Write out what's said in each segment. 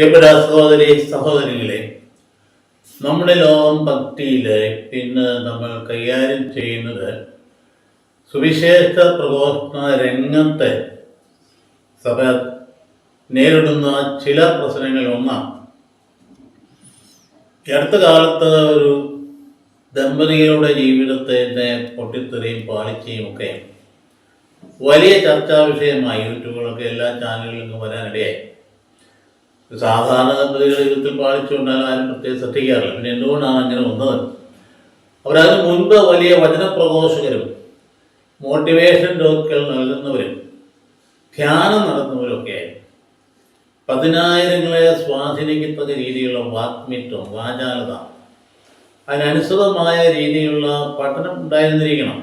പ്രിയപ്പെട്ട സഹോദരി സഹോദരികളെ നമ്മുടെ ലോകം ഭക്തിയിൽ ഇന്ന് നമ്മൾ കൈകാര്യം ചെയ്യുന്നത് സുവിശേഷ പ്രബോധന രംഗത്തെ സഭ നേരിടുന്ന ചില പ്രശ്നങ്ങളിൽ ഒന്നാണ് അടുത്ത കാലത്ത് ഒരു ദമ്പതികളുടെ ജീവിതത്തെ പൊട്ടിത്തെറിയും പാളിച്ചയും ഒക്കെ വലിയ ചർച്ചാ വിഷയമായി യൂട്യൂബുകളൊക്കെ എല്ലാ ചാനലുകളിലും വരാനിടയായി. സാധാരണ ദമ്പതികൾ ജീവിതത്തിൽ പാലിച്ചുകൊണ്ടാലും ആരും പ്രത്യേകം ശ്രദ്ധിക്കാറില്ല. പിന്നെ എന്തുകൊണ്ടാണ് അങ്ങനെ വന്നത്? അവരതിന് മുൻപ് വലിയ വചനപ്രഘോഷകരും മോട്ടിവേഷൻ ടോക്കുകൾ നൽകുന്നവരും ധ്യാനം നടത്തുന്നവരൊക്കെ ആയിരുന്നു പതിനായിരങ്ങളെ സ്വാധീനിക്കത്തക്ക രീതിയിലുള്ള വാത്മിത്വം വാചാലത അതിനനുസൃതമായ രീതിയിലുള്ള പഠനം ഉണ്ടായിരുന്നിരിക്കണം.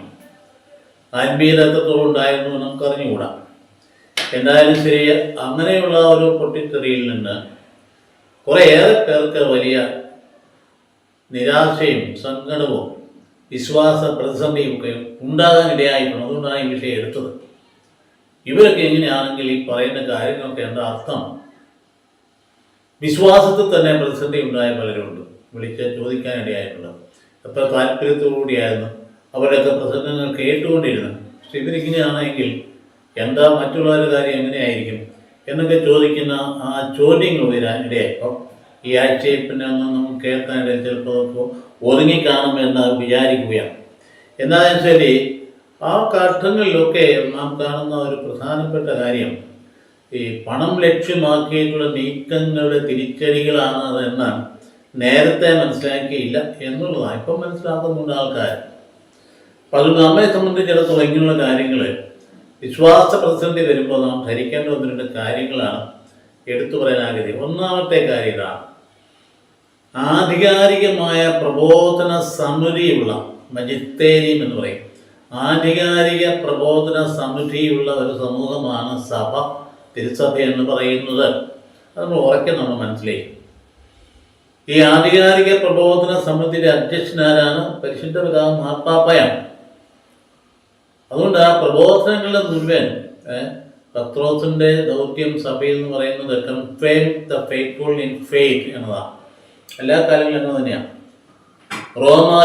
എത്രത്തോളം ഉണ്ടായിരുന്നു നമുക്കറിഞ്ഞുകൂടാം. എന്തായാലും ശരി അങ്ങനെയുള്ള ഒരു പൊട്ടിത്തെറിയിൽ നിന്ന് കുറേയേറെ പേർക്ക് വലിയ നിരാശയും സങ്കടവും വിശ്വാസ പ്രതിസന്ധിയും ഒക്കെ ഉണ്ടാകാൻ ഇടയായിട്ടുണ്ട്. അതുകൊണ്ടാണ് ഈ വിഷയം എടുത്തത്. ഇവരൊക്കെ എങ്ങനെയാണെങ്കിൽ ഈ പറയുന്ന കാര്യങ്ങൾക്ക് എന്താ അർത്ഥം? വിശ്വാസത്തിൽ തന്നെ പ്രതിസന്ധി ഉണ്ടായ പലരുണ്ട്. വിളിച്ച് ചോദിക്കാൻ ഇടയായിട്ടുണ്ട്. എത്ര താല്പര്യത്തോടുകൂടിയായിരുന്നു അവരൊക്കെ പ്രസംഗങ്ങൾ കേട്ടുകൊണ്ടിരുന്നു പക്ഷെ ഇവരിങ്ങനെയാണെങ്കിൽ എന്താ മറ്റുള്ളവരുടെ കാര്യം എങ്ങനെയായിരിക്കും എന്നൊക്കെ ചോദിക്കുന്ന ആ ചോദ്യങ്ങൾ വരാൻ ഇടയാക്കും ഈ ആഴ്ചയിൽ പിന്നെ ഒന്നും നമുക്ക് കേൾക്കാനിടയിൽ ചിലപ്പോൾ ഒതുങ്ങിക്കാണും എന്ന് വിചാരിക്കുകയാണ്. എന്നാലും ശരി ആ ഘട്ടങ്ങളിലൊക്കെ നാം കാണുന്ന ഒരു പ്രധാനപ്പെട്ട കാര്യം ഈ പണം ലക്ഷ്യമാക്കിയിട്ടുള്ള നീക്കങ്ങളുടെ തിരിച്ചടികളാണ് അതെന്ന് നേരത്തെ മനസ്സിലാക്കിയില്ല എന്നുള്ളതാണ്. ഇപ്പം മനസ്സിലാക്കുന്നുണ്ട് ആൾക്കാർ. അപ്പം അത് നമ്മെ സംബന്ധിച്ചിടത്തോളം ഇങ്ങനെയുള്ള കാര്യങ്ങൾ വിശ്വാസ പ്രതിസന്ധി വരുമ്പോൾ നാം ധരിക്കേണ്ട ഒന്ന് രണ്ട് കാര്യങ്ങളാണ് എടുത്തു പറയാൻ ആഗ്രഹം. ഒന്നാമത്തെ കാര്യം ഇതാണ്. ആധികാരികമായ പ്രബോധന സമിതിയുള്ള മജിത്തേരിയം എന്ന് പറയും. ആധികാരിക പ്രബോധന സമിതിയുള്ള ഒരു സമൂഹമാണ് സഭ തിരുസഭ എന്ന് പറയുന്നത്. അത് നമ്മൾ ഉറക്കെ നമ്മൾ മനസ്സിലായി. ഈ ആധികാരിക പ്രബോധന സമിതിയുടെ അധ്യക്ഷനാരാണ് പരിശുദ്ധ പിതാവ് മാർപ്പാപ്പയാണ്. അതുകൊണ്ട് ആ പ്രബോധനങ്ങളുടെ മുഴുവൻ പത്രോസിന്റെ ദൗത്യം സഭയിൽ എന്ന് പറയുന്നത് ദ ഇൻ എന്നതാണ് എല്ലാ കാര്യങ്ങളും അങ്ങനെ തന്നെയാണ് റോമ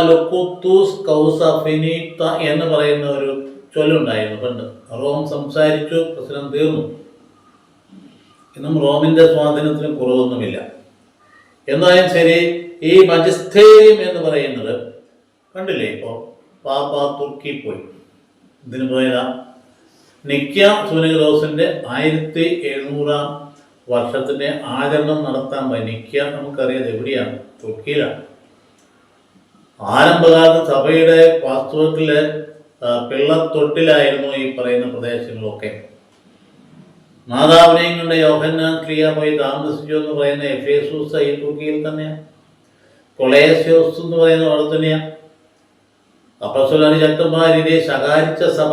കൗസ എന്ന് പറയുന്ന ഒരു ചൊല്ലുണ്ടായിരുന്നു. പണ്ട് റോം സംസാരിച്ചു പ്രശ്നം തീർന്നു. ഇന്നും റോമിന്റെ സ്വാധീനത്തിന് കുറവൊന്നുമില്ല. എന്നാലും ശരി ഈ മജിസ്തേരിയം എന്ന് പറയുന്നത് കണ്ടില്ലേ ഇപ്പോ? പാപ്പാ തുർക്കി പോയി. ഇതിന് പോയതാ നിക്യ സുനഗ്രോസിന്റെ ആയിരത്തി എഴുന്നൂറാം വർഷത്തിന്റെ ആചരണം നടത്താൻ പോയി നിക്യ നമുക്കറിയാം എവിടെയാണ്? തുർക്കിയിലാണ്. ആരംഭകാലത്ത് സഭയുടെ വാസ്തവത്തിൽ പിള്ള പിള്ളത്തൊട്ടിലായിരുന്നു ഈ പറയുന്ന പ്രദേശങ്ങളൊക്കെ. മാതാവിനെയും കൊണ്ട് യോഹന്നാൻ ക്രിയ പോയി താമസിച്ചു എന്ന് പറയുന്ന എഫേസൂസ് ഈ തുർക്കിയിൽ തന്നെയാണ് കൊളേസ്യോസ് എന്ന് പറയുന്ന അവിടെ തന്നെയാണ് അപ്പസ്വലാനി ശക്തന്മാരിനെ ശകാരിച്ച സഭ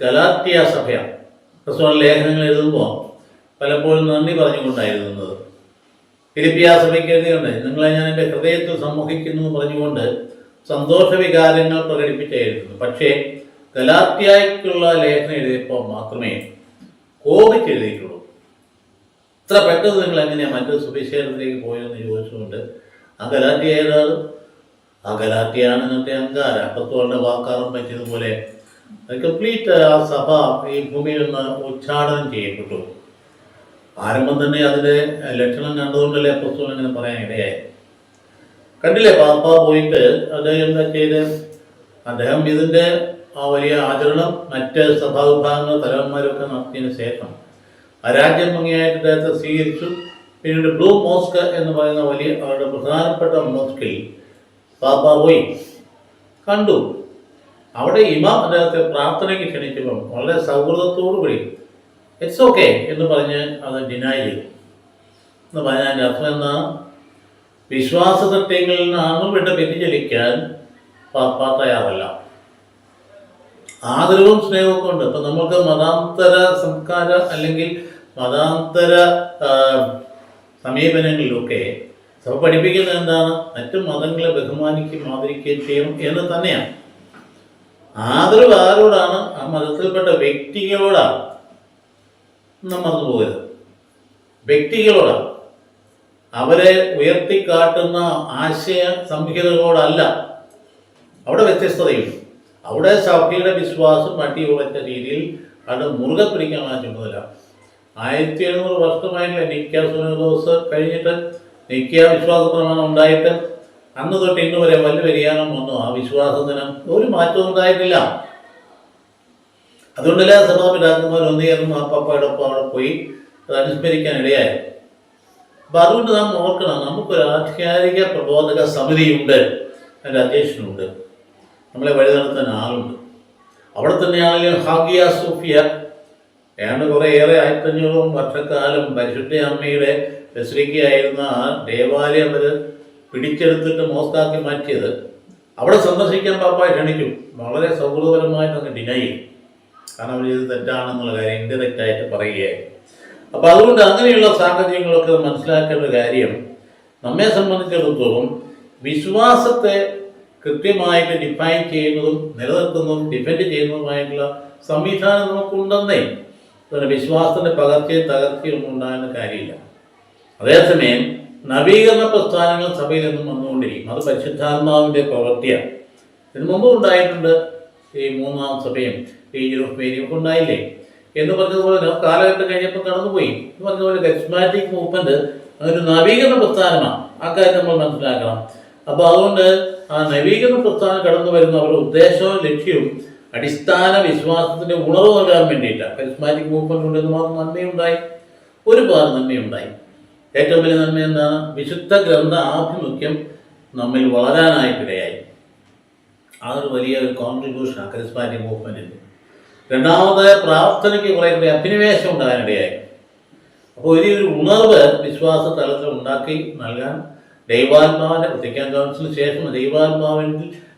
ഗലാത്തിയ സഭയാണ്. അപ്പസ്വല ലേഖനങ്ങൾ എഴുതുമ്പോൾ പലപ്പോഴും നന്ദി പറഞ്ഞുകൊണ്ടായിരുന്നത്. ഫിലിപ്പിയ സഭയ്ക്ക് എഴുതിയുണ്ട് നിങ്ങളെ ഞാൻ എന്റെ ഹൃദയത്തിൽ സമ്മോഹിക്കുന്നു എന്ന് പറഞ്ഞുകൊണ്ട് സന്തോഷ വികാരങ്ങൾ പ്രകടിപ്പിച്ചായിരുന്നു. പക്ഷേ ഗലാത്തിയായ്ക്കുള്ള ലേഖനം എഴുതിയപ്പോൾ മാത്രമേ കോപിച്ച് എഴുതിയിട്ടുള്ളൂ. ഇത്ര പെട്ടെന്ന് നിങ്ങൾ എങ്ങനെയാണ് മറ്റൊരു സുവിശേഷത്തിലേക്ക് പോയതെന്ന് ചോദിച്ചുകൊണ്ട് ആ ഗലാത്തിയ ഇന്നത്തെ അങ്കാര അപ്പത്തോളുടെ വാക്കാറും പറ്റിയതുപോലെ കംപ്ലീറ്റ് ആ സഭ ഈ ഭൂമിയിൽ നിന്ന് ഉച്ചാടനം ചെയ്യപ്പെട്ടു. ആരംഭം തന്നെ അതിന്റെ ലക്ഷണം കണ്ടതുകൊണ്ടല്ലേ അപ്പസ്തോലൻ അങ്ങനെ പറയാൻ ഇടയായി. കണ്ടില്ലേ പാപ്പ പോയിട്ട് അദ്ദേഹം എന്താ ചെയ്ത്? അദ്ദേഹം ഇതിന്റെ ആ വലിയ ആചരണം മറ്റ് സഭാവിഭാഗങ്ങൾ തലവന്മാരൊക്കെ നടത്തിയതിനു ശേഷം അരാജ്യം ഭംഗിയായിട്ട് അദ്ദേഹത്തെ സ്വീകരിച്ചു. പിന്നീട് ബ്ലൂ മോസ്ക് എന്ന് പറയുന്ന വലിയ അവരുടെ പ്രധാനപ്പെട്ട മോസ്കിൽ പോയി. കണ്ടു. അവിടെ ഇമാം അദ്ദേഹത്തെ പ്രാർത്ഥനയ്ക്ക് ക്ഷണിക്കുമ്പോൾ വളരെ സൗഹൃദത്തോടു കൂടി ഇറ്റ്സ് ഓക്കെ എന്ന് പറഞ്ഞ് അത് ഡിനൈ ചെയ്തു. എന്ന് പറഞ്ഞാൽ അതിന്റെ അർത്ഥം എന്നാ വിശ്വാസ സത്യങ്ങളിൽ നിന്ന് വിട്ട് വ്യതിചലിക്കാൻ പാപ്പ തയ്യാറല്ല. ആദരവും സ്നേഹവും കൊണ്ട്. ഇപ്പം നമുക്ക് മതാന്തര സംസ്കാര അല്ലെങ്കിൽ മതാന്തര സമീപനങ്ങളിലൊക്കെ സഭ പഠിപ്പിക്കുന്നത് എന്താണ്? മറ്റു മതങ്ങളെ ബഹുമാനിക്കുകയും ആദരിക്കുകയും ചെയ്യണം എന്ന് തന്നെയാണ്. ആദരവ് ആരോടാണ്? ആ മതത്തിൽപ്പെട്ട വ്യക്തികളോടാണ്. നാം മറന്നു പോകരുത്. വ്യക്തികളോടാണ്. അവരെ ഉയർത്തിക്കാട്ടുന്ന ആശയ സംഹിതകളോടല്ല. അവിടെ വ്യത്യസ്തതയുണ്ട്. അവിടെ സഭയുടെ വിശ്വാസം അടിയുറച്ച രീതിയിൽ അത് മുറുകെ പിടിക്കാനുള്ള ചുമതല. ആയിരത്തി എഴുന്നൂറ് സുനദോസ് കഴിഞ്ഞിട്ട് നിക്ക വിശ്വാസ പ്രമാണം ഉണ്ടായിട്ട് അന്ന് തൊട്ട് ഇന്ന് വരെ വലിയ വ്യതിയാനം വന്നു. ആ വിശ്വാസത്തിന് ഒരു മാറ്റവും ഉണ്ടായിട്ടില്ല. അതുകൊണ്ടല്ല സഭാപിതാക്കന്മാർ ഒന്നുചേർന്ന് മാപ്പാപ്പയുടെ ഒപ്പം അവിടെ പോയി അത് അനുസ്മരിക്കാൻ ഇടയായി അപ്പൊ അതുകൊണ്ട് നാം ഓർക്കണം നമുക്കൊരു ആധികാരിക പ്രബോധക സമിതിയുണ്ട്. അതിന്റെ അധ്യക്ഷനുണ്ട്. നമ്മളെ വഴി നടത്താൻ ആളുണ്ട്. അവിടെ തന്നെയാണെങ്കിലും ഹാഗിയ സൂഫിയ. ഏതാണ്ട് കുറേ ഏറെ ആയിരത്തഞ്ഞൂറും വർഷക്കാലം പരിശുദ്ധ അമ്മയുടെ ബസ്രിക്കയായിരുന്ന ആ ദേവാലയം അവർ പിടിച്ചെടുത്തിട്ട് മോസ്താക്കി മാറ്റിയത്. അവിടെ സന്ദർശിക്കാൻ പാപ്പായി ക്ഷണിക്കും. വളരെ സൗഹൃദപരമായിട്ട് അങ്ങ് ഡിനൈ ചെയ്യും. കാരണം അവർ ഇത് തെറ്റാണെന്നുള്ള കാര്യം ഇൻഡയറക്റ്റ് ആയിട്ട് പറയുകയായി. അപ്പോൾ അതുകൊണ്ട് അങ്ങനെയുള്ള സാഹചര്യങ്ങളൊക്കെ മനസ്സിലാക്കേണ്ട കാര്യം നമ്മെ സംബന്ധിച്ചിടത്തോളം വിശ്വാസത്തെ കൃത്യമായിട്ട് ഡിഫൈൻ ചെയ്യുന്നതും നിലനിർത്തുന്നതും ഡിഫെൻഡ് ചെയ്യുന്നതുമായിട്ടുള്ള സംവിധാനം നമുക്കുണ്ടെന്നേ. അതുകൊണ്ട് വിശ്വാസത്തിന്റെ പകർച്ചയും തകർച്ചയും ഉണ്ടാകുന്ന കാര്യമില്ല. അതേസമയം നവീകരണ പ്രസ്ഥാനങ്ങൾ സഭയിൽ നിന്നും വന്നുകൊണ്ടിരിക്കും അത് പരിശുദ്ധാത്മാവിന്റെ പ്രവൃത്തിയാണ്. ഇതിനു മുമ്പ് ഉണ്ടായിട്ടുണ്ട് ഈ മൂന്നാം സഭയും ഈ യൂറോപ്പേരിയും ഒക്കെ ഉണ്ടായില്ലേ? എന്ന് പറഞ്ഞതുപോലെ കാലഘട്ടം കഴിഞ്ഞപ്പോൾ കടന്നുപോയി. എന്ന് പറഞ്ഞതുപോലെ കരിസ്മാറ്റിക് മൂവ്മെന്റ് അതൊരു നവീകരണ പ്രസ്ഥാനമാണ്. ആ കാര്യം നമ്മൾ മനസ്സിലാക്കണം. അപ്പോൾ അതുകൊണ്ട് ആ നവീകരണ പ്രസ്ഥാനം കടന്നു വരുന്ന അവരുടെ ഉദ്ദേശവും ലക്ഷ്യവും അടിസ്ഥാന വിശ്വാസത്തിന്റെ ഉണർവ് നൽകാൻ വേണ്ടിയിട്ടാണ്. കരിസ്മാറ്റിക് മൂവ്മെന്റ് കൊണ്ട് എന്ന് മാത്രം നന്മയുണ്ടായി. ഒരുപാട് നന്മയുണ്ടായി. ഏറ്റവും വലിയ നന്മ എന്താണ് വിശുദ്ധ ഗ്രന്ഥ ആഭിമുഖ്യം നമ്മിൽ വളരാനായിട്ടിടയായി അതൊരു വലിയ ഒരു കോൺട്രിബ്യൂഷൻ കരിസ്മാറ്റിക് മൂവ്മെന്റിന്റെ രണ്ടാമത് പ്രാർത്ഥനയ്ക്ക് കുറേ അഭിനിവേശം ഉണ്ടാകാനിടയായി അപ്പോൾ ഒരു ഒരു ഉണർവ് വിശ്വാസ തലത്തിൽ ഉണ്ടാക്കി നൽകാൻ ദൈവാത്മാവിന്റെ വത്തിക്കാൻ കൗൺസിലിന് ശേഷം ദൈവാത്മാവിൽ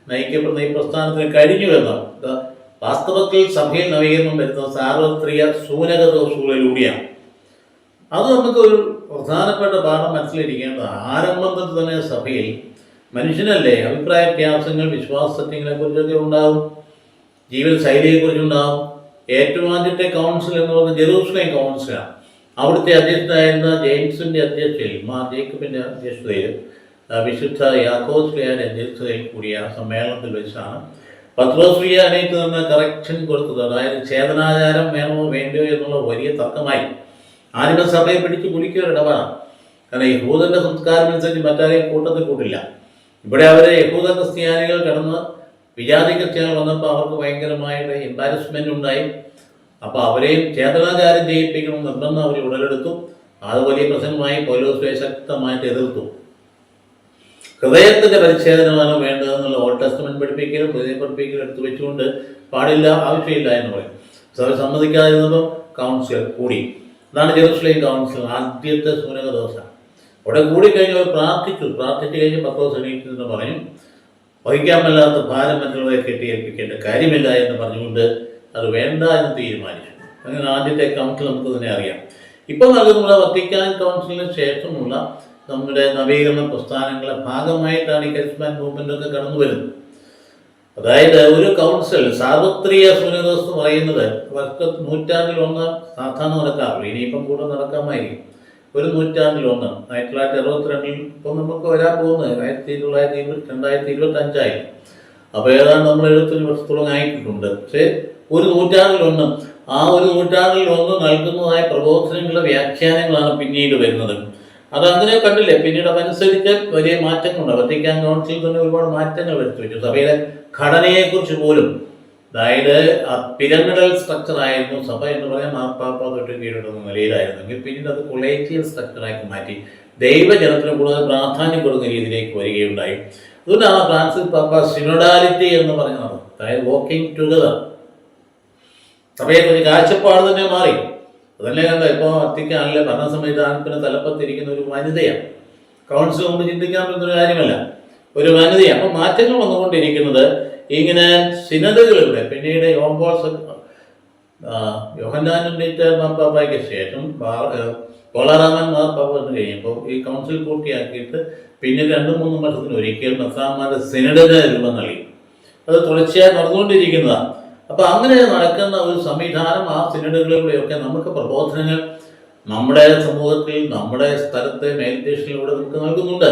നയിക്കപ്പെടുന്ന ഈ പ്രസ്ഥാനത്തിന് കഴിഞ്ഞു എന്നാണ് വാസ്തവത്തിൽ സഭയിൽ നവീകരണം വരുന്ന സാർവത്രിക സൂനക ദോഷങ്ങളിലൂടെയാണ് അത് നമുക്ക് ഒരു പ്രധാനപ്പെട്ട പാഠം മനസ്സിലിരിക്കേണ്ടത് ആരംഭം തൊട്ട് തന്നെ സഭയിൽ മനുഷ്യനല്ലേ അഭിപ്രായ വ്യത്യാസങ്ങൾ വിശ്വാസ സത്യങ്ങളെ കുറിച്ചൊക്കെ ഉണ്ടാവും ജീവിത ശൈലിയെക്കുറിച്ചുണ്ടാവും ഏറ്റവും ആദ്യത്തെ കൗൺസിൽ എന്ന് പറയുന്നത് ജെറൂസലേം കൗൺസിലാണ് അവിടുത്തെ അധ്യക്ഷനായിരുന്ന ജെയിംസിന്റെ അധ്യക്ഷതയിൽ മാ ജേക്കബിന്റെ അധ്യക്ഷതയിൽ വിശുദ്ധ യാക്കോസ്ലിയുടെ അധ്യക്ഷതയിൽ കൂടിയ സമ്മേളനത്തിൽ വെച്ചാണ് പത്രോസ്ലിയാനേക്ക് നിന്ന് കറക്ഷൻ കൊടുത്തത്. അതായത് ചേതനാചാരം വേണമോ വേണ്ടയോ എന്നുള്ള വലിയ തർക്കമായി ആരും സഭയെ പിടിച്ച് കുലിക്കുക ഇടപാടാണ് കാരണം യഹൂദന്റെ സംസ്കാരം അനുസരിച്ച് മറ്റാരെയും കൂട്ടത്തിൽ കൂട്ടില്ല. ഇവിടെ അവരെ യഹൂദ ക്രിസ്ത്യാനികൾ കടന്ന് വിജാതി ക്രിസ്ത്യാനികൾ വന്നപ്പോൾ അവർക്ക് ഭയങ്കരമായിട്ട് എംബാരസ്മെന്റ് ഉണ്ടായി. അപ്പോൾ അവരെയും ചേതനാചാരം ചെയ്യിപ്പിക്കണം നിർബന്ധം അവർ ഉടലെടുത്തു. അത് വലിയ പ്രസംഗമായി പോലീസിനെ ശക്തമായിട്ട് എതിർത്തു. ഹൃദയത്തിന്റെ പരിച്ഛേദനമാണ് വേണ്ടതെന്നുള്ള ഓൾഡ് ടെസ്റ്റ്മെന്റ് പഠിപ്പിക്കലും പുതിയ പഠിപ്പിക്കലും എടുത്തു വെച്ചുകൊണ്ട് പാടില്ല ആവശ്യമില്ല എന്ന് പറയും. സഭ സമ്മതിക്കാതിരുന്നപ്പോൾ കൗൺസിൽ കൂടി. അതാണ് ജെറുസലേം കൗൺസിൽ ആദ്യത്തെ സൂനക ദിവസം അവിടെ കൂടിക്കഴിഞ്ഞ് അവർ പ്രാർത്ഥിച്ചു. പ്രാർത്ഥിച്ചു കഴിഞ്ഞ് പത്തോ എണീറ്റെന്ന് എന്ന് പറയും വഹിക്കാമല്ലാത്ത ഭാരം മറ്റുള്ളവരെ കെട്ടിയേൽപ്പിക്കേണ്ട കാര്യമില്ല എന്ന് പറഞ്ഞുകൊണ്ട് അത് വേണ്ട എന്ന് തീരുമാനിച്ചു. അങ്ങനെ ആദ്യത്തെ കൗൺസിൽ നമുക്ക് തന്നെ അറിയാം. ഇപ്പോൾ നൽകുന്ന വത്തിക്കാൻ കൗൺസിലിന് ശേഷമുള്ള നമ്മുടെ നവീകരണ പ്രസ്ഥാനങ്ങളെ ഭാഗമായിട്ടാണ് ഈ കരിസ്മാൻ മൂവ്മെന്റ് ഒക്കെ കടന്നു വരുന്നത് അതായത് ഒരു കൗൺസിൽ സാർവത്രിക സൂര്യദോസ് എന്ന് പറയുന്നത് അവർക്ക് നൂറ്റാണ്ടിൽ ഒന്ന് സാധാരണ നടക്കാറുള്ളൂ ഇനിയിപ്പം കൂടെ നടക്കാമായിരിക്കും. ഒരു നൂറ്റാണ്ടിൽ ഒന്ന് ആയിരത്തി തൊള്ളായിരത്തി അറുപത്തിരണ്ടിൽ ഇപ്പം നമുക്ക് വരാൻ പോകുന്നത് ആയിരത്തി തൊള്ളായിരത്തി ഇരുപത്തി രണ്ടായിരത്തി ഇരുപത്തി അഞ്ചായി അപ്പോൾ ഏതാണ്ട് നമ്മൾ എഴുപത്തഞ്ച് വർഷത്തോളം ആയിട്ടുണ്ട്. പക്ഷേ ഒരു നൂറ്റാണ്ടിൽ ഒന്ന് ആ ഒരു നൂറ്റാണ്ടിൽ ഒന്ന് നൽകുന്നതായ പ്രബോധനങ്ങളുടെ വ്യാഖ്യാനങ്ങളാണ് പിന്നീട് വരുന്നത്. അത് അങ്ങനെ കണ്ടില്ലേ? പിന്നീട് അതനുസരിച്ച് വലിയ മാറ്റങ്ങളുണ്ട്. വത്തിക്കാൻ കൗൺസിൽ തന്നെ ഒരുപാട് മാറ്റങ്ങൾ വരുത്തി വെച്ചു ഘടനയെ കുറിച്ച് പോലും അതായത് പിരമിഡൽ സ്ട്രക്ചർ ആയിരുന്നു സഭ എന്ന് പറയാൻ മാർപ്പാപ്പ തൊട്ട് കീഴിടുന്ന നിലയിലായിരുന്നെങ്കിൽ പിന്നീട് അത് കൊളേറ്റിയൽ സ്ട്രക്ചറാക്കി മാറ്റി ദൈവജനത്തിന് കൂടുതൽ പ്രാധാന്യം കൊടുക്കുന്ന രീതിയിലേക്ക് വരികയുണ്ടായി. അതുകൊണ്ടാണ് ഫ്രാൻസിസ് പാപ്പ സിനോഡാലിറ്റി എന്ന് പറയുന്നത് അതായത് വോക്കിംഗ് ടുഗദർ സഭയെ ഒരു കാഴ്ചപ്പാട് തന്നെ മാറി. അതല്ലേ കണ്ട? ഇപ്പോൾ വത്തിക്കാനിലെ ഭരണ സംവിധാനത്തിന് തലപ്പത്തിരിക്കുന്ന ഒരു വനിതയാണ്. കൗൺസിൽ കൊണ്ട് ചിന്തിക്കാൻ പറ്റുന്ന ഒരു കാര്യമല്ല. ഒരു വനിതയാണ്. അപ്പോൾ മാറ്റങ്ങൾ വന്നുകൊണ്ടിരിക്കുന്നത് ഇങ്ങനെ സിനതകളിലൂടെ പിന്നീട് യോംബോസ് യോഹന്നാനുണ്ടീറ്റ മാർപ്പാപ്പയ്ക്ക് ശേഷം കോളാറാമൻ വന്നു കഴിയുമ്പോൾ ഈ കൗൺസിൽ പൂർത്തിയാക്കിയിട്ട് പിന്നെ രണ്ടു മൂന്ന് വർഷത്തിന് ഒരിക്കൽ മസാമാരുടെ സിനഡിന് രൂപം നൽകി. അത് തുടർച്ചയായി നടന്നുകൊണ്ടിരിക്കുന്നതാണ്. അപ്പൊ അങ്ങനെ നടക്കുന്ന ഒരു സംവിധാനം ആ സിനഡുകളിലൂടെയൊക്കെ നമുക്ക് പ്രബോധനങ്ങൾ നമ്മുടെ സമൂഹത്തിൽ നമ്മുടെ സ്ഥലത്തെ മേൽദേശങ്ങളിലൂടെ നമുക്ക് നൽകുന്നുണ്ട്.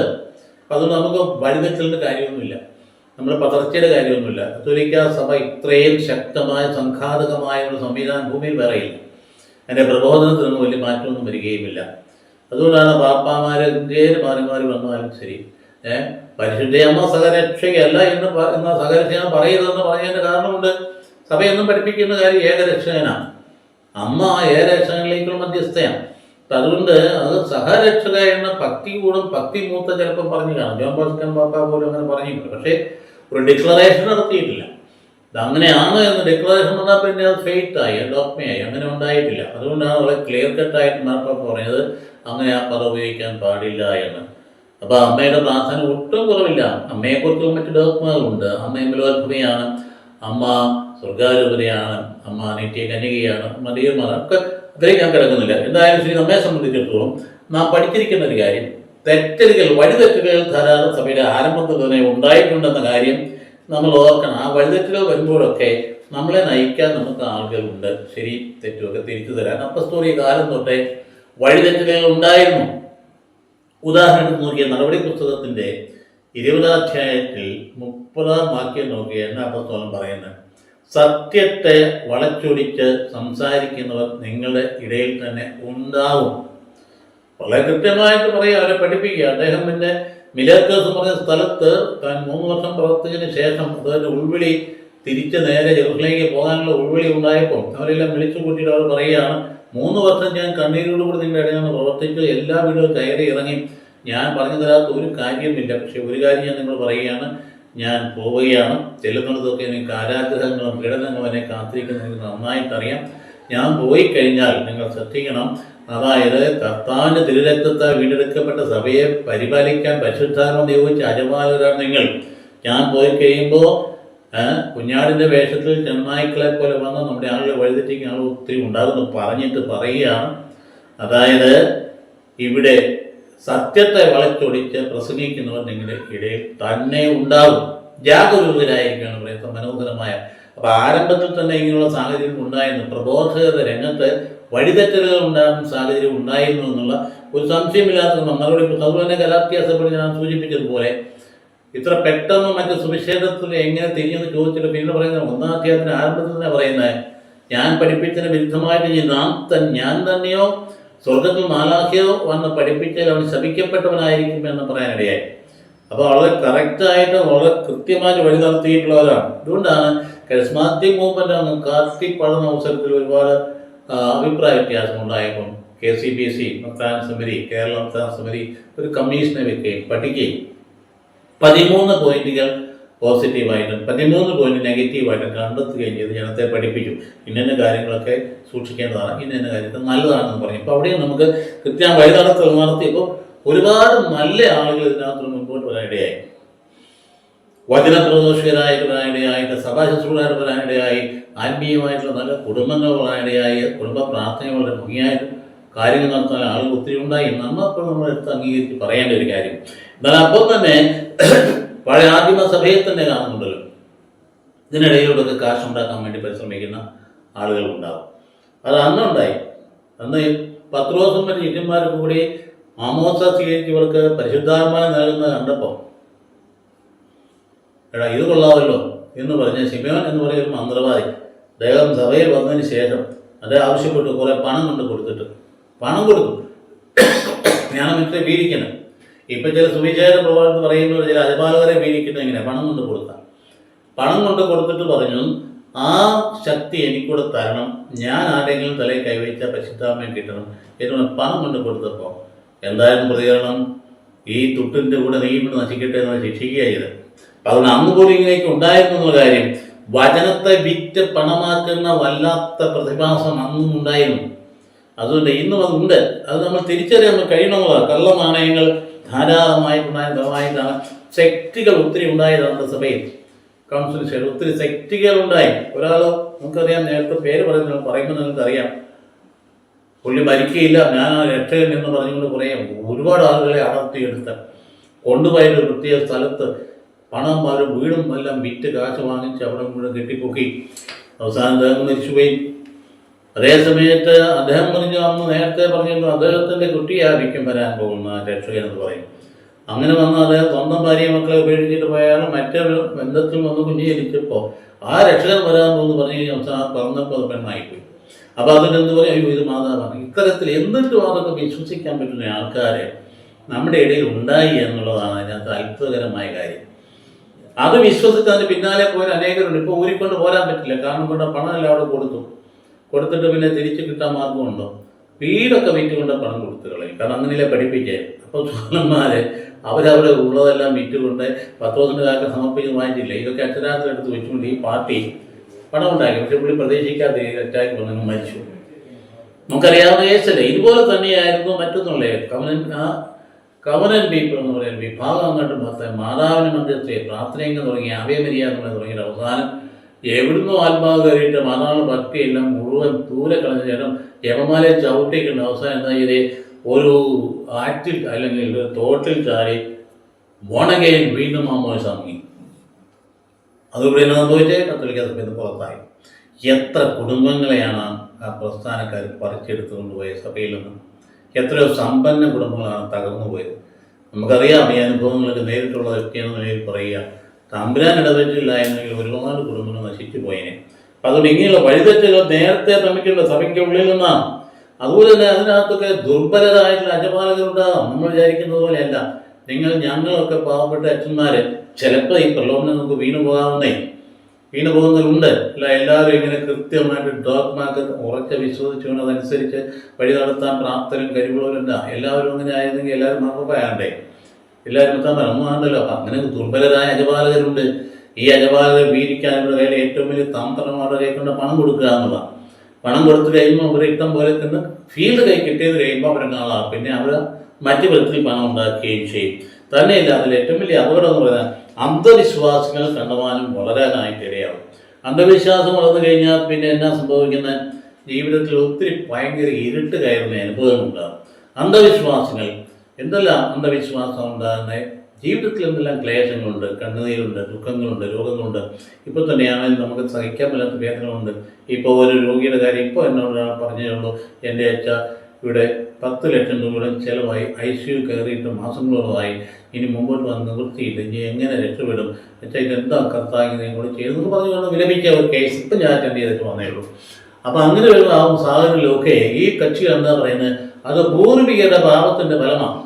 അതുകൊണ്ട് നമുക്ക് വഴിതെറ്റലിന്റെ കാര്യമൊന്നുമില്ല. നമ്മൾ പതർച്ചയുടെ കാര്യമൊന്നുമില്ല. കത്തോലിക്ക സഭ ഇത്രയും ശക്തമായ സംഘാതകമായ ഒരു സംവിധാന ഭൂമിയിൽ വേറെയില്ല അതിന്റെ പ്രബോധനത്തിനൊന്നും വലിയ മാറ്റമൊന്നും വരികയുമില്ല. അതുകൊണ്ടാണ് മാറി മാറി വന്നാലും ശരി. ഏഹ് പരിശുദ്ധയമ്മ സഹരക്ഷയല്ല എന്ന് എന്ന സഹരക്ഷ പറയുന്നതെന്ന് പറയുന്നതിന്റെ കാരണമുണ്ട്. സഭയൊന്നും പഠിപ്പിക്കുന്ന കാര്യം ഏകരക്ഷകനാണ് അമ്മ ഏകരക്ഷകനിലേക്കുള്ള മധ്യസ്ഥയാണ്. അതുകൊണ്ട് അത് സഹരക്ഷക എന്ന ഭക്തി കൂടും ഭക്തി മൂത്ത ചിലപ്പോൾ പറഞ്ഞു കാണും. ജോൺ ബോസ്കൻ പാപ്പ പോലും അങ്ങനെ പറഞ്ഞിട്ടുണ്ട്. പക്ഷേ ഒരു ഡിക്ലറേഷൻ നടത്തിയിട്ടില്ല. അങ്ങനെയാണ് എന്ന് ഡിക്ലറേഷൻ വന്നാൽ പിന്നെ അത് ഫെയ്റ്റ് ആയി ഡോക്മയായി അങ്ങനെ ഉണ്ടായിട്ടില്ല. അതുകൊണ്ടാണ് വളരെ ക്ലിയർ കട്ടായിട്ട് മാർപ്പാപ്പ പറഞ്ഞത് അങ്ങനെ ആ പദം ഉപയോഗിക്കാൻ പാടില്ല എന്ന്. അപ്പൊ അമ്മയുടെ പ്രാർത്ഥന ഒട്ടും കുറവില്ല. അമ്മയെക്കുറിച്ചും മറ്റു ഡോക്മകളുണ്ട് അമ്മ ബലോത്മയാണ് അമ്മ സ്വർഗാരൂപതയാണ് അമ്മ നിത്യ കന്യകയാണ് അമ്മ ദൈവമാണ് ഒക്കെ അതിലേക്ക് കിടക്കുന്നില്ല. എന്തായാലും ശ്രീ നമ്മെ സംബന്ധിച്ചിടത്തോളം നാം പഠിച്ചിരിക്കുന്ന ഒരു കാര്യം തെറ്റലുകൾ വഴിതെറ്റുകൾ ധാരാളം സഭയുടെ ആരംഭത്തിൽ തന്നെ ഉണ്ടായിട്ടുണ്ടെന്ന കാര്യം നമ്മൾ ഓർക്കണം. ആ വഴിതെറ്റുകൾ വരുമ്പോഴൊക്കെ നമ്മളെ നയിക്കാൻ നമുക്ക് ആളുകളുണ്ട്. ശരി തെറ്റുമൊക്കെ തിരിച്ചു തരാൻ. അപ്പസ്തോറിയ കാലം തൊട്ടേ വഴിതെറ്റുകൾ ഉണ്ടായിരുന്നു. ഉദാഹരണത്തിന് നോക്കിയ നടപടി പുസ്തകത്തിന്റെ ഇരുപതാം അധ്യായത്തിൽ മുപ്പതാം വാക്യം നോക്കിയ എന്നാ അപ്പസ്തോലൻ പറയുന്നത്? സത്യത്തെ വളച്ചൊടിച്ച് സംസാരിക്കുന്നവർ നിങ്ങളുടെ ഇടയിൽ തന്നെ ഉണ്ടാവും. വളരെ കൃത്യമായിട്ട് പറയുക അവരെ പഠിപ്പിക്കുക. അദ്ദേഹം പിന്നെ മിലേക്കേഴ്സ് പറഞ്ഞ സ്ഥലത്ത് താൻ മൂന്ന് വർഷം പ്രവർത്തിച്ചതിന് ശേഷം അതായത് ഉൾവിളി തിരിച്ച് നേരെ ജെറുസലേമിലേക്ക് പോകാനുള്ള ഉൾവിളി ഉണ്ടായപ്പോൾ അവരെല്ലാം വിളിച്ചു കൂട്ടിയിട്ട് അവർ പറയുകയാണ് മൂന്ന് വർഷം ഞാൻ കണ്ണീരോടുകൂടി നിങ്ങളുടെ ഇടയിൽ പ്രവർത്തിച്ചു എല്ലാ വീടും കയറി ഇറങ്ങി. ഞാൻ പറഞ്ഞു തരാത്ത ഒരു കാര്യമില്ല പക്ഷെ ഒരു കാര്യം ഞാൻ നിങ്ങൾ പറയുകയാണ് ഞാൻ പോവുകയാണ്. ചെല്ലുന്നിടത്തൊക്കെ എനിക്ക് ആരാഗ്രഹങ്ങളും പീഡനങ്ങളും എന്നെ കാത്തിരിക്കുന്ന. നിങ്ങൾക്ക് നന്നായിട്ടറിയാം. ഞാൻ പോയി കഴിഞ്ഞാൽ നിങ്ങൾ ശ്രദ്ധിക്കണം. അതായത് കർത്താവിന്റെ തിരുരക്തത്താൽ വീണ്ടെടുക്കപ്പെട്ട സഭയെ പരിപാലിക്കാൻ പരിശുദ്ധാരണം നിയോഗിച്ച അജമാലരാണ് നിങ്ങൾ. ഞാൻ പോയി കഴിയുമ്പോൾ കുഞ്ഞാടിന്റെ വേഷത്തിൽ ചെന്നായ്ക്കളെ പോലെ വന്ന് നമ്മുടെ ആളുകൾ വഴിതെറ്റിക്കുന്ന ആളുകൾ ഒത്തിരി ഉണ്ടാകുന്നു പറഞ്ഞിട്ട് പറയുകയാണ്. അതായത് ഇവിടെ സത്യത്തെ വളച്ചൊടിച്ച് പ്രസംഗിക്കുന്നവർ നിങ്ങളുടെ ഇടയിൽ തന്നെ ഉണ്ടാകും ജാഗരൂകരായിരിക്കുകയാണ് പറയുന്നത് മനോഹരമായ. അപ്പൊ ആരംഭത്തിൽ തന്നെ ഇങ്ങനെയുള്ള സാഹചര്യം ഉണ്ടായിരുന്നു. പ്രബോധകരുടെ രംഗത്ത് വഴിതെറ്റലുകൾ ഉണ്ടാകുന്ന സാഹചര്യം ഉണ്ടായിരുന്നു എന്നുള്ള ഒരു സംശയമില്ലാത്ത മറുപടി അതുപോലെ തന്നെ കലാത്യാസപ്പെട്ട് ഞാൻ സൂചിപ്പിച്ചതുപോലെ ഇത്ര പെട്ടെന്ന് മറ്റ് സുവിശേഷത്തിൽ എങ്ങനെ തിരിഞ്ഞെന്ന് ചോദിച്ചിട്ട് പിന്നെ പറയുന്നത് ഒന്നാം അധ്യായത്തിന് ആരംഭത്തിൽ തന്നെ പറയുന്നത് ഞാൻ പഠിപ്പിച്ചതിന് വിരുദ്ധമായിട്ട് നാം ഞാൻ തന്നെയോ സ്വർഗത്തിൽ മാലാഖ്യോ വന്ന് പഠിപ്പിച്ചാൽ അവൻ ശപിക്കപ്പെട്ടവനായിരിക്കും എന്ന് പറയാനിടയായി. അപ്പോൾ വളരെ കറക്റ്റായിട്ട് വളരെ കൃത്യമായിട്ട് വഴി നടത്തിയിട്ടുള്ളവരാണ്. അതുകൊണ്ടാണ് കരിസ്മാറ്റിക് മൂവ്മെന്റ് അങ്ങ് കാർത്തി പഠന അവസരത്തിൽ ഒരുപാട് അഭിപ്രായ വ്യത്യാസം ഉണ്ടായപ്പോൾ കെ സി ബി സി സംസ്ഥാന സമിതി കേരള സംസ്ഥാന സമിതി ഒരു കമ്മീഷനെ വെക്കുകയും പഠിക്കുകയും. പതിമൂന്ന് പോയിന്റുകൾ പോസിറ്റീവായിട്ടും പതിമൂന്ന് പോയിന്റ് നെഗറ്റീവായിട്ടും കണ്ടെത്തുകയും ചെയ്ത് ജനത്തെ പഠിപ്പിച്ചു ഇന്ന കാര്യങ്ങളൊക്കെ സൂക്ഷിക്കേണ്ടതാണ് ഇന്ന കാര്യത്തിൽ നല്ലതാണെന്ന് പറയും. അപ്പോൾ അവിടെയും നമുക്ക് കൃത്യം വഴിതടത്തിൽ നടത്തിയപ്പോൾ ഒരുപാട് നല്ല ആളുകൾ ഇതിനകത്ത് മുൻപോട്ട് വരാനിടയായി. വചനപ്രദോഷകരായിട്ട് വരാനിടയായിട്ട് സഭാ ശുശ്രൂഷകരായിട്ട് വരാനിടയായി ആത്മീയമായിട്ടുള്ള നല്ല കുടുംബങ്ങൾ വരാനിടയായി കുടുംബ പ്രാർത്ഥനകളുടെ ഭംഗിയായിട്ട് കാര്യങ്ങൾ നടത്താൻ ആളുകൾ ഒത്തിരി ഉണ്ടായി. നമ്മൾ എടുത്ത് അംഗീകരിച്ച് പറയേണ്ട ഒരു കാര്യം. എന്നാൽ അപ്പോൾ തന്നെ പഴയ ആദിമ സഭയെ തന്നെ കാണുന്നുണ്ടല്ലോ ഇതിനിടയിലൂടെ കാശ് ഉണ്ടാക്കാൻ വേണ്ടി പരിശ്രമിക്കുന്ന ആളുകൾ ഉണ്ടാവും അത് അന്നുണ്ടായി. അന്ന് പത്ത് ദിവസം വരെ ചുറ്റന്മാർക്ക് കൂടി മാമോസ സ്വീകരിച്ചവർക്ക് പരിശുദ്ധാത്മാവ് നൽകുന്നത് കണ്ടപ്പോൾ എടാ ഇത് കൊള്ളാമല്ലോ എന്ന് പറഞ്ഞ ശിമയോൻ എന്ന് പറയുന്ന മന്ത്രവാദി അദ്ദേഹം സഭയിൽ വന്നതിന് ശേഷം അദ്ദേഹം ആവശ്യപ്പെട്ടു കുറേ പണം കൊണ്ട് കൊടുത്തിട്ട്. പണം കൊടുത്തു. ഞാൻ മറ്റേ വീഴിക്കണം ഇപ്പൊ ചില സുവിശേഷ പ്രവർത്തനം പറയുമ്പോൾ ചില അജപാലകരെ വീഴിക്കുന്നത് എങ്ങനെ? പണം കൊണ്ട് കൊടുക്കാം പണം കൊണ്ട് കൊടുത്തിട്ട് പറഞ്ഞു ആ ശക്തി എനിക്കൂടെ തരണം. ഞാൻ ആരെങ്കിലും തലയിൽ കൈവച്ച പരിശുദ്ധാമയം കിട്ടണം. എന്ന് പണം കൊണ്ട് കൊടുത്തപ്പോൾ എന്തായാലും പ്രതികരണം? ഈ തുട്ടിന്റെ കൂടെ നീ ഇവിടെ നശിക്കട്ടെ എന്ന് ശിക്ഷിക്കുകയായത് അതുകൊണ്ട് അന്ന് പോലും ഇങ്ങനെയൊക്കെ ഉണ്ടായിരുന്നു എന്നുള്ള കാര്യം വചനത്തെ വിറ്റ് പണമാക്കുന്ന വല്ലാത്ത പ്രതിഭാസം അന്നും ഉണ്ടായിരുന്നു. അതുകൊണ്ട് ഇന്നും അതുണ്ട്. അത് നമ്മൾ തിരിച്ചറിയാൻ കഴിയണമെന്നതാണ് കള്ള നാണയങ്ങൾ ധാരാളമായിട്ടുണ്ടായ ഫലമായിട്ടാണ് ശക്തികൾ ഒത്തിരി ഉണ്ടായത് നമ്മുടെ സഭയിൽ. കൗൺസിൽ ശരി ഒത്തിരി ശക്തികൾ ഉണ്ടായി. ഒരാൾ നമുക്കറിയാം നേരത്തെ പേര് പറയുന്ന പറയുമ്പോൾ നിങ്ങൾക്കറിയാം. പുള്ളി മരിക്കുകയില്ല ഞാൻ രക്ഷകൻ എന്ന് പറഞ്ഞുകൊണ്ട് കുറേ ഒരുപാട് ആളുകളെ അടർത്തിയെടുത്ത് കൊണ്ടുപോയൊരു പ്രത്യേക സ്ഥലത്ത് പണം അവരും വീടും എല്ലാം വിറ്റ് കാശ് വാങ്ങിച്ച് അവിടെ മുഴുവൻ കെട്ടിപ്പൊക്കി. അവസാനം അദ്ദേഹം മരിച്ചുപോയി അതേ സമയത്ത് അദ്ദേഹം പറഞ്ഞു അന്ന് നേരത്തെ പറഞ്ഞിരുന്നു അദ്ദേഹത്തിന്റെ കുട്ടിയായിരിക്കും വരാൻ പോകുന്ന രക്ഷകൻ എന്ന് പറയും. അങ്ങനെ വന്ന് അദ്ദേഹം സ്വന്തം ഭാര്യ മക്കളെ ഉപേക്ഷിച്ചിട്ട് പോയാൽ മറ്റൊരു ബന്ധത്തിൽ വന്ന് കുഞ്ഞ് ആ രക്ഷകൻ വരാൻ പോകുന്നു പറഞ്ഞു അവസാനം പറഞ്ഞപ്പോൾ പെണ്ണായിപ്പോയി. അപ്പോൾ അതിനെന്ത് പറയും? അയ്യോ ഇത് മാതാവാണ്. ഇത്തരത്തിൽ എന്നിട്ടും അതൊക്കെ വിശ്വസിക്കാൻ പറ്റുന്ന ആൾക്കാരെ നമ്മുടെ ഇടയിൽ ഉണ്ടായി എന്നുള്ളതാണ് അതിനകത്ത് അത്ഭുതകരമായ കാര്യം. അത് വിശ്വസിച്ച് അതിന് പിന്നാലെ പോയാൽ അനേകരുണ്ട്. ഇപ്പോൾ ഊരിക്കൊണ്ട് പോരാൻ പറ്റില്ല. കാരണം കൊണ്ട് പണമെല്ലാം അവിടെ കൊടുത്തു. കൊടുത്തിട്ട് പിന്നെ തിരിച്ചു കിട്ടാൻ മാർഗമുണ്ടോ? വീടൊക്കെ വിറ്റുകൊണ്ട് പണം കൊടുത്തു കളയും. കാരണം അങ്ങനെയല്ലേ പഠിപ്പിക്കേ അപ്പോൾ സ്വർണന്മാർ അവരവിടെ ഉള്ളതെല്ലാം വിറ്റുകൊണ്ട് പത്ത് ദിവസത്തിന്റെ കാലത്ത് സമർപ്പിച്ച് വാങ്ങിച്ചില്ല? ഇതൊക്കെ അക്ഷരാർത്ഥം എടുത്ത് വെച്ചുകൊണ്ട് ഈ പാർട്ടി പണം ഉണ്ടാക്കി. പക്ഷെ പുള്ളി പ്രതീക്ഷിക്കാതെ അറ്റാക്ക് വന്നു മരിച്ചു. നമുക്കറിയാവുന്ന കേസല്ലേ. ഇതുപോലെ തന്നെയായിരുന്നു മറ്റൊന്നുള്ളേ കമനൻ ആ പീപ്പിൾ എന്ന് പറയുന്ന വിഭാഗം അങ്ങോട്ട് മാതാവിന് മധ്യത്തെ പ്രാർത്ഥനയെന്ന് തുടങ്ങി അവയമര്യാദ തുടങ്ങിയ അവസാനം എവിടുന്നോ ആത്മാവ് കയറിയിട്ട് മാതാവിന് ഭക്തിയെല്ലാം മുഴുവൻ ദൂരെ കളഞ്ഞ ശേഷം യമമാലെ ചവിട്ടിക്കേണ്ട അവസാനം എന്താ ചെയ്തേ? ഒരു ആറ്റിൽ അല്ലെങ്കിൽ ഒരു തോട്ടിൽ ചാരി വണകയിൽ വീണ്ടും മാമോയെ സമങ്ങി അതുകൂടി എന്നാ സംഭവിച്ചേ? കത്തോലിക്ക സഭയിൽ പുറത്തായി. എത്ര കുടുംബങ്ങളെയാണ് ആ പ്രസ്ഥാനക്കാർ പറിച്ചെടുത്തുകൊണ്ട് പോയ സഭയിൽ നിന്ന്? എത്രയോ സമ്പന്ന കുടുംബങ്ങളാണ് തകർന്നു പോയത്. നമുക്കറിയാം ഈ അനുഭവങ്ങളൊക്കെ നേരിട്ടുള്ള വ്യക്തിയെന്ന നിലയിൽ പറയുക. തമ്പുരാൻ ഇടപെട്ടില്ല എന്നെങ്കിൽ ഒരുപാട് കുടുംബങ്ങൾ നശിച്ചു പോയേനെ. അപ്പം അതുകൊണ്ട് ഇങ്ങനെയുള്ള വഴിതെറ്റുകൾ നേരത്തെ ശ്രമിക്കേണ്ട സഭയ്ക്ക് ഉള്ളിൽ നിന്നാണ് അതുപോലെ തന്നെ അതിനകത്തൊക്കെ ദുർബലരായിട്ടുള്ള അജപാലകരുണ്ടാകാം. നമ്മൾ വിചാരിക്കുന്നത് പോലെയല്ല. നിങ്ങൾ ഞങ്ങളൊക്കെ പാവപ്പെട്ട അച്ഛന്മാര്. ചിലപ്പോൾ ഈ പ്രലോഭനം നമുക്ക് വീണു പോകാവുന്നേ. വീണു പോകുന്നവരുണ്ട്. അല്ല എല്ലാവരും ഇങ്ങനെ കൃത്യമായിട്ട് ഡോക്മാർക്ക് ഉറച്ച വിശ്വസിച്ചുകൊണ്ട് അതനുസരിച്ച് വഴി നടത്താൻ പ്രാപ്തരും കഴിവുള്ളവരുണ്ട് എല്ലാവരും അങ്ങനെ ആയിരുന്നെങ്കിൽ എല്ലാവരും മറപ്പായണ്ടേ എല്ലാവരും താൻ അപ്പം അങ്ങനെ ദുർബലരായ അജപാലകരുണ്ട് ഈ അജപാലകരെ വീരിക്കാൻ ഇവരുടെ കയ്യിൽ ഏറ്റവും വലിയ തന്ത്രം അവരുടെ കൊണ്ട് പണം കൊടുക്കുക എന്നുള്ളതാണ് പണം കൊടുത്തു കഴിയുമ്പോൾ അവർ ഇഷ്ടം പോലെ തന്നെ ഫീൽഡ് കൈ കിട്ടിയത് കഴിയുമ്പോൾ അവരെ കാണാം. പിന്നെ അവർ മറ്റു വിധത്തിൽ പണം ഉണ്ടാക്കുകയും ചെയ്യും. തന്നെയല്ല അതിൽ ഏറ്റവും വലിയ അപകടം എന്ന് പറഞ്ഞാൽ അന്ധവിശ്വാസങ്ങൾ കണ്ടമാനം വളരാനായിട്ട് ഇടയാവും. അന്ധവിശ്വാസം വളർന്നു കഴിഞ്ഞാൽ പിന്നെ എന്നാ സംഭവിക്കുന്ന? ജീവിതത്തിൽ ഒത്തിരി ഭയങ്കര ഇരുട്ട് കയറുന്ന അനുഭവം ഉണ്ടാകും അന്ധവിശ്വാസങ്ങൾ എന്തെല്ലാം അന്ധവിശ്വാസം ഉണ്ടാകുന്നത് ജീവിതത്തിൽ എന്തെല്ലാം ക്ലേശങ്ങളുണ്ട് കണ്ണുനീരുണ്ട് ദുഃഖങ്ങളുണ്ട് രോഗങ്ങളുണ്ട് ഇപ്പോൾ തന്നെയാണെങ്കിൽ നമുക്ക് സഹിക്കാൻ പറ്റാത്ത വേദനകളുണ്ട്. ഇപ്പോൾ ഒരു രോഗിയുടെ കാര്യം ഇപ്പോൾ എന്നോട് പറഞ്ഞു പറഞ്ഞുള്ളൂ എന്റെ അച്ഛ ഇവിടെ പത്ത് ലക്ഷം രൂപയുടെ ചിലവായി ഐ സി യു കയറിയിട്ട് മാസങ്ങളോളമായി ഇനി മുമ്പോട്ട് വന്ന് നിവൃത്തിയില്ല. ഇനി എങ്ങനെ രക്ഷപ്പെടും? അച്ഛാ ഇതെന്താ കർത്താങ്ങിനെ കൂടെ ചെയ്തെന്ന് പറഞ്ഞുകൊണ്ട് വിലപിക്കുക ഒരു കേസ് ഇപ്പം ഞാൻ അറ്റൻഡ് ചെയ്തിട്ട് വന്നേ ഉള്ളൂ. അപ്പം അങ്ങനെ ആ സാഹചര്യത്തിലൊക്കെ ഈ കക്ഷികൾ എന്താ പറയുന്നത്? അത് പൂർവികരുടെ പാപത്തിന്റെ ഫലമാണ്.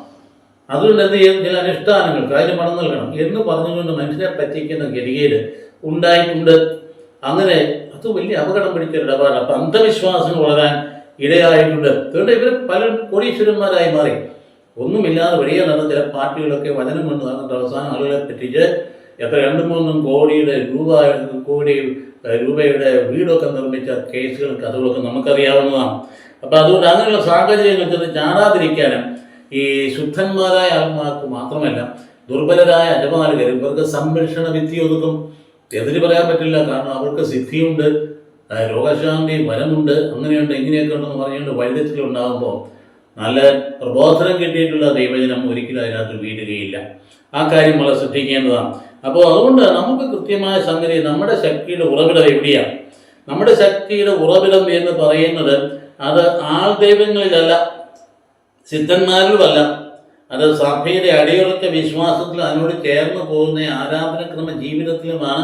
അതുകൊണ്ട് എന്ത് ചെയ്യും? ചില അനുഷ്ഠാനങ്ങൾക്ക് അതിന് പണം നൽകണം. എന്ന് പറഞ്ഞുകൊണ്ട് മനുഷ്യനെ പറ്റിക്കുന്ന ഗതികേട് ഉണ്ടായിട്ടുണ്ട്. അങ്ങനെ അത് വലിയ അപകടം പിടിച്ച ഇടപാടാണ്. അപ്പം അന്ധവിശ്വാസങ്ങൾ വളരാൻ ഇടയായിട്ടുണ്ട്. അതുകൊണ്ട് ഇവർ പല കോടീശ്വരന്മാരായി മാറി. ഒന്നുമില്ലാതെ വലിയ നടന്ന ചില പാർട്ടികളൊക്കെ വചനം കൊണ്ട് നടന്നിട്ട് അവസാനം ആളുകളെ പറ്റിച്ച് എത്ര രണ്ടു മൂന്നും കോടിയുടെ രൂപ കോടി രൂപയുടെ വീടൊക്കെ നിർമ്മിച്ച കേസുകളും കഥകളൊക്കെ നമുക്കറിയാവുന്നതാണ്. അപ്പം അതുകൊണ്ട് അങ്ങനെയുള്ള സാഹചര്യങ്ങൾ ചെന്ന് ചാടാതിരിക്കാനും ഈ ശുദ്ധന്മാരായ ആത്മാർക്ക് മാത്രമല്ല ദുർബലരായ അജപാലകർ ഇവർക്ക് സംരക്ഷണ വിദ്യ ഒതുക്കും. എതിര് പറയാൻ പറ്റില്ല കാരണം അവർക്ക് സിദ്ധിയുണ്ട് രോഗശാന്തി വനമുണ്ട് അങ്ങനെയുണ്ട് ഇങ്ങനെയൊക്കെ ഉണ്ടെന്ന് പറഞ്ഞുകൊണ്ട് വൈദ്യത്തിലുണ്ടാകുമ്പോൾ നല്ല പ്രബോധനം കിട്ടിയിട്ടുള്ള ദൈവജനം ഒരിക്കലും അതിനകത്ത് വീഴുകയില്ല. ആ കാര്യം വളരെ ശ്രദ്ധിക്കേണ്ടതാണ്. അപ്പോൾ അതുകൊണ്ട് നമുക്ക് കൃത്യമായ സംഗതി നമ്മുടെ ശക്തിയുടെ ഉറവിടം എവിടെയാണ് നമ്മുടെ ശക്തിയുടെ ഉറവിടം എന്ന് പറയുന്നത് അത് ആൾ ദൈവങ്ങളിലല്ല സിദ്ധന്മാരിലുമല്ല. അത് സഭയുടെ അടിയുറച്ച വിശ്വാസത്തിൽ അതിനോട് ചേർന്ന് പോകുന്ന ആരാധനക്രമ ജീവിതത്തിലുമാണ്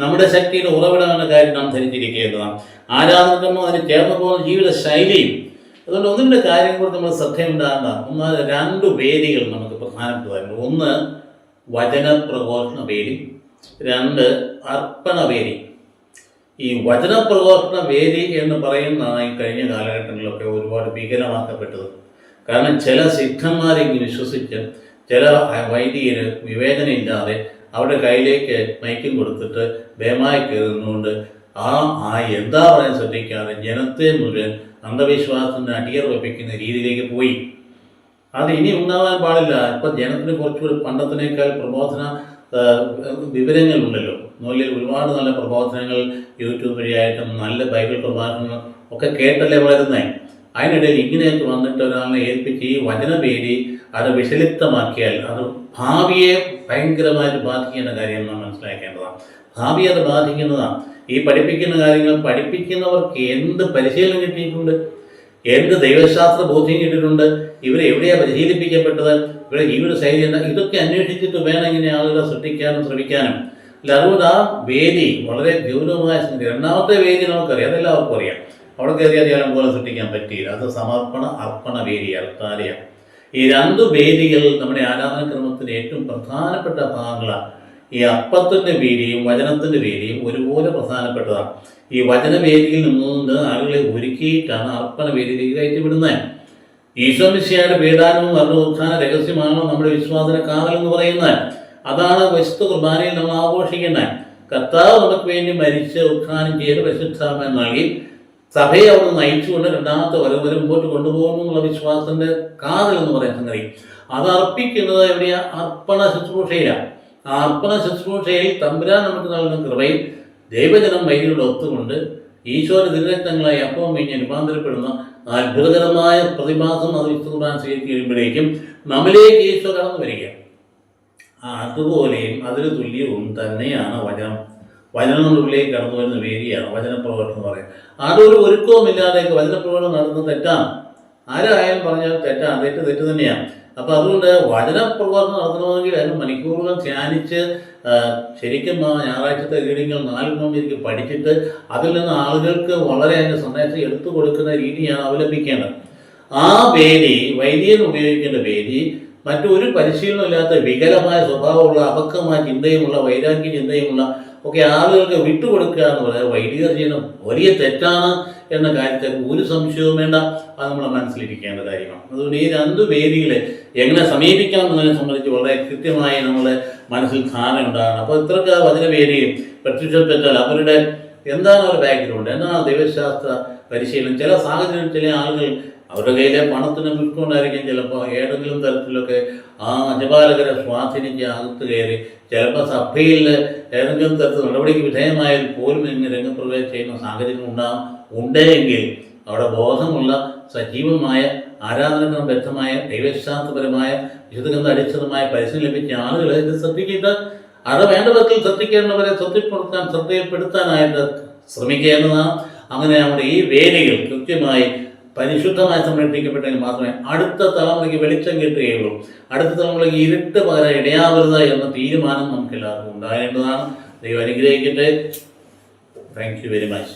നമ്മുടെ ശക്തിയുടെ ഉറവിടമെന്ന കാര്യം നാം ധരിച്ചിരിക്കേണ്ടതാണ്. ആരാധനക്രമം അതിന് ചേർന്ന് പോകുന്ന ജീവിത ശൈലിയും അതുകൊണ്ട് ഒന്നിന്റെ കാര്യം കൂടി നമ്മൾ ശ്രദ്ധയുണ്ടാകേണ്ട. ഒന്ന് രണ്ട് വേദികൾ നമുക്ക് പ്രധാനപ്പെട്ടതായിരുന്നു ഒന്ന് വചന പ്രഘോഷണ വേദി. രണ്ട് അർപ്പണ വേദി. ഈ വചന പ്രഘോഷണ വേദി എന്ന് പറയുന്നതാണ് ഈ കഴിഞ്ഞ കാലഘട്ടങ്ങളിലൊക്കെ ഒരുപാട് വികലമാക്കപ്പെട്ടത്. കാരണം ചില സിദ്ധന്മാരെങ്കിൽ വിശ്വസിച്ച് ചില വൈദികർ വിവേചനയില്ലാതെ അവരുടെ കയ്യിലേക്ക് മയക്കും കൊടുത്തിട്ട് ഭയമായി കയറുന്നതുകൊണ്ട് ആ ആ എന്താ പറയാൻ ശ്രദ്ധിക്കാതെ ജനത്തെ മുഴുവൻ അന്ധവിശ്വാസത്തിന് അടിയർ വെപ്പിക്കുന്ന രീതിയിലേക്ക് പോയി. അത് ഇനി ഉണ്ടാവാൻ പാടില്ല. ഇപ്പം ജനത്തിന് കുറച്ചുകൂടി പണ്ടത്തിനേക്കാൾ പ്രബോധന വിവരങ്ങളുണ്ടല്ലോ നൂലിൽ ഒരുപാട് നല്ല പ്രബോധനങ്ങൾ യൂട്യൂബ് വഴിയായിട്ടും നല്ല ബൈബിൾ പ്രഭാഷണങ്ങൾ ഒക്കെ കേട്ടല്ലേ വളരുന്നേ? അതിനിടയിൽ ഇങ്ങനെയൊക്കെ വന്നിട്ട് ഒരാളെ ഏൽപ്പിച്ച് ഈ വചനപേരി അത് വിഷലിപ്തമാക്കിയാൽ അത് ഭാവിയെ ഭയങ്കരമായിട്ട് ബാധിക്കുന്ന കാര്യം നാം മനസ്സിലാക്കേണ്ടതാണ്. ഭാവിയെ അത് ബാധിക്കുന്നതാണ് ഈ പഠിപ്പിക്കുന്ന കാര്യങ്ങൾ പഠിപ്പിക്കുന്നവർക്ക് എന്ത് പരിശീലനം കിട്ടിയിട്ടുണ്ട്? എന്ത് ദൈവശാസ്ത്ര ബോധ്യം കിട്ടിയിട്ടുണ്ട്? ഇവരെ എവിടെയാണ് പരിശീലിപ്പിക്കപ്പെട്ടത്? ഇവരെ ജീവിത ശൈലി എന്താ? ഇതൊക്കെ അന്വേഷിച്ചിട്ട് വേണം ഇങ്ങനെ ആളുകളെ സൃഷ്ടിക്കാനും ശ്രമിക്കാനും. അല്ല അതുകൊണ്ട് ആ വേദി വളരെ ഗൗരവമായ രണ്ടാമത്തെ വേദി നമുക്കറിയാം. അതെല്ലാവർക്കും അറിയാം. അവിടെ കയറി അധികാരം പോലെ സൃഷ്ടിക്കാൻ പറ്റിയില്ല. അത് സമർപ്പണ അർപ്പണ വേദി അർത്താലയ ഈ രണ്ട് വേദികൾ നമ്മുടെ ആരാധനക്രമത്തിന് ഏറ്റവും പ്രധാനപ്പെട്ട ഭാഗങ്ങളാണ് ഈ അപ്പത്തിന്റെ വേദിയും വചനത്തിന്റെ വേദിയും ഒരുപോലെ പ്രധാനപ്പെട്ടതാണ് ഈ വചനവേദിയിൽ നിന്നുകൊണ്ട് ആളുകളെ ഒരുക്കിയിട്ടാണ് അർപ്പണ വേദിയിലേക്ക് കയറ്റിവിടുന്നത്. ഈശ്വമിശയുടെ വേദാനവും വർണോത്ഥാന രഹസ്യമാണോ നമ്മുടെ വിശ്വാസന കാവലെന്ന് പറയുന്നത്. അതാണ് വിശുദ്ധ കുർബാനയിൽ നമ്മൾ ആഘോഷിക്കുന്നത്. കർത്താവ് നമുക്ക് വേണ്ടി മരിച്ച് ഉത്ഥാനം ചെയ്ത് പരിശുദ്ധാമൻ നൽകി സഭയെ അവിടെ നയിച്ചുകൊണ്ട് രണ്ടാമത്തെ വരവ് വരെ മുമ്പോട്ട് കൊണ്ടുപോകുന്നു എന്നുള്ള വിശ്വാസത്തിന്റെ കാതൽ എന്ന് പറയുന്ന സംഗതി. അത് അർപ്പിക്കുന്നത് എവിടെയാ? അർപ്പണ ശുശ്രൂഷയിലാണ് ആ അർപ്പണ ശുശ്രൂഷയിൽ തമ്പുരാൻ നമുക്ക് നൽകുന്ന കൃപയിൽ ദൈവജനം വൈദ്യുതി ഒത്തുകൊണ്ട് ഈശോര ദിനരക്തങ്ങളായി അപ്പവും കഴിഞ്ഞ് രൂപാന്തരപ്പെടുന്ന അത്ഭുതകരമായ പ്രതിഭാസം അത് വിശുദ്ധ സ്വീകരിച്ച് കഴിയുമ്പോഴേക്കും നമ്മിലേക്ക് ഈശോ കടന്നു വരിക. അതുപോലെയും അതിന് തുല്യവും തന്നെയാണ് വചനം. വചനം നമ്മുടെ കടന്നു വരുന്ന വേദിയാണ് വചനപ്രവർത്തനം എന്ന് പറയുന്നത്. അതൊരു ഒരുക്കവുമില്ലാതെ വചനപ്രവർത്തനം നടത്തുന്നത് തെറ്റാണ്. ആരായാലും പറഞ്ഞാൽ തെറ്റാണ്. തെറ്റ് തെറ്റ് തന്നെയാണ്. അപ്പം അതുകൊണ്ട് വചനപ്രവർത്തനം നടത്തണമെങ്കിൽ അതിന് മണിക്കൂറുകൾ ധ്യാനിച്ച് ശരിക്കും ഞായറാഴ്ചത്തെ റീഡിങ്ങൾ നാല് മണിക്ക് പഠിച്ചിട്ട് അതിൽ നിന്ന് ആളുകൾക്ക് വളരെ അതിന്റെ സന്ദേശം എടുത്തു കൊടുക്കുന്ന രീതിയാണ് അവലംബിക്കേണ്ടത്. ആ വേദി വൈദികൻ ഉപയോഗിക്കേണ്ട വേദി മറ്റൊരു പരിശീലനമില്ലാത്ത വികലമായ സ്വഭാവമുള്ള അപക്വമായ ചിന്തയുമുള്ള വൈരാഗ്യ ചിന്തയുമുള്ള ഒക്കെ ആളുകൾക്ക് വിട്ടുകൊടുക്കുക എന്ന് പറയുന്നത് വൈദികർ ചെയ്യുന്ന വലിയ തെറ്റാണ് എന്ന കാര്യത്തെ ഒരു സംശയവും വേണ്ട. അത് നമ്മൾ മനസ്സിലിരിക്കേണ്ട കാര്യമാണ്. അതുകൊണ്ട് ഈ രണ്ട് വേദികളെ എങ്ങനെ സമീപിക്കാം എന്നതിനെ സംബന്ധിച്ച് വളരെ കൃത്യമായി നമ്മുടെ മനസ്സിൽ ധാരണ ഉണ്ടാകണം. അപ്പോൾ ഇത്രയൊക്കെ വചനവേദിയും പ്രത്യക്ഷപ്പെട്ടാൽ അവരുടെ എന്താണ് അവരുടെ ബാക്ക്ഗ്രൗണ്ട് എന്താണ് ദൈവശാസ്ത്ര പരിശീലനം? ചില സാഹചര്യത്തിലെ ആളുകൾ അവരുടെ കയ്യിലെ പണത്തിന് വിൽക്കൊണ്ടായിരിക്കും ചിലപ്പോൾ ഏതെങ്കിലും തരത്തിലൊക്കെ ആ അജപാലകരെ സ്വാധീനിച്ച് അകത്ത് കയറി. ചിലപ്പോൾ സഭയിൽ ഏതെങ്കിലും തരത്തിൽ നടപടിക്ക് വിധേയമായാൽ പോലും ഇങ്ങനെ രംഗപ്രവേശം ചെയ്യുന്ന സാഹചര്യം ഉണ്ടാകും ഉണ്ടെങ്കിൽ അവിടെ ബോധമുള്ള സജീവമായ ആരാധനകളും ബദ്ധമായ ദൈവശാസ്ത്രപരമായ വിശുദ്ധഗന്ധ അടിച്ചതുമായ പരിശീലനം ലഭിച്ച ആളുകൾ ഇത് ശ്രദ്ധിക്കുക അത് വേണ്ട വിധത്തിൽ ശ്രദ്ധിക്കേണ്ടവരെ ശ്രദ്ധപ്പെടുത്താൻ ശ്രദ്ധയിൽപ്പെടുത്താനായിട്ട് ശ്രമിക്കേണ്ടതാണ്. അങ്ങനെ നമ്മുടെ ഈ വേദികൾ കൃത്യമായി പരിശുദ്ധമായി സംരക്ഷിക്കപ്പെട്ടെങ്കിൽ മാത്രമേ അടുത്ത തലമുറയ്ക്ക് വെളിച്ചം കിട്ടുകയുള്ളൂ. അടുത്ത തലമുറയ്ക്ക് ഇരുട്ട് പകരം ഇടയാവരുത് എന്ന തീരുമാനം നമുക്ക് എല്ലാവർക്കും ഉണ്ടാകേണ്ടതാണ്. ദൈവം അനുഗ്രഹിക്കട്ടെ. Thank you very much